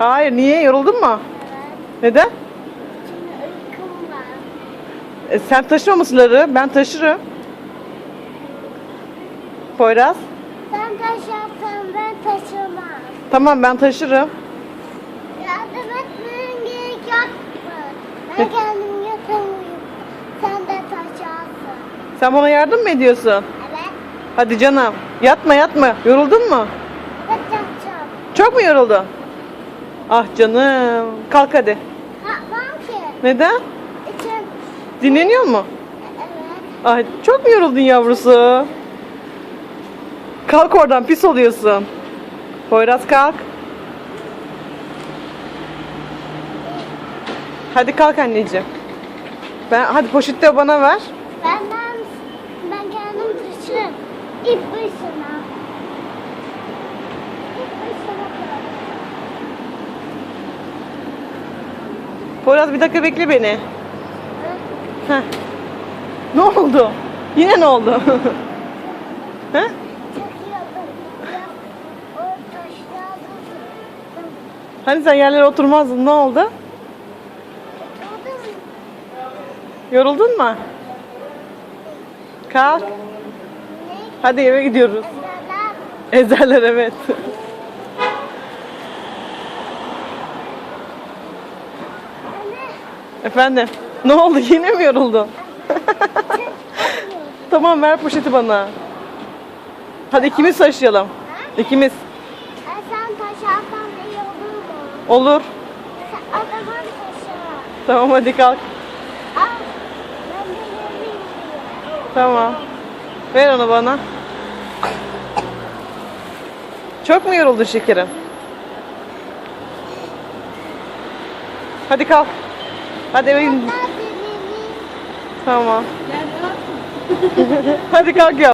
Hayır niye? Yoruldun mu? Neden? E, sen taşıma mısırları. Ben taşırım. Poyraz. Sen taşırsan ben taşımam. Tamam ben taşırım. Yardım etmen gerek yok mu? Ben kendim yatamıyorum. Sen de taşarsın. Sen bana yardım mı ediyorsun? Evet. Hadi canım. Yatma yatma. Yoruldun mu? Evet yapacağım. Çok mu yoruldun? Ah canım. Kalk hadi. Kalkmam ki. Neden? İçim. Dinleniyor mu? Evet. Ay çok mu yoruldun yavrusu? Kalk oradan pis oluyorsun. Poyraz kalk. Hadi kalk anneciğim. Ben hadi poşette bana ver. Benden ben kendim taşırım. İp başına. İp başına. Poyraz bir dakika bekle beni. Heh. Ne oldu? Yine ne oldu? Tutun. Hani sen yerlere oturmazdın ne oldu? Yoruldun mu? Kalk. Hadi eve gidiyoruz. Ezerler evet. Efendim. Ne oldu? Yine mi yoruldun? tamam ver poşeti bana. Hadi ikimiz taşıyalım. İkimiz. E sen taşarsan iyi olur mu? Olur. Sen o zaman taşı. Tamam hadi kalk. Al. Ben de yemeğim diyor. Tamam. Ver onu bana. Çok mu yoruldun şekerim? Hadi kalk. Hadi eve gidelim. Tamam. Hadi kalk ya.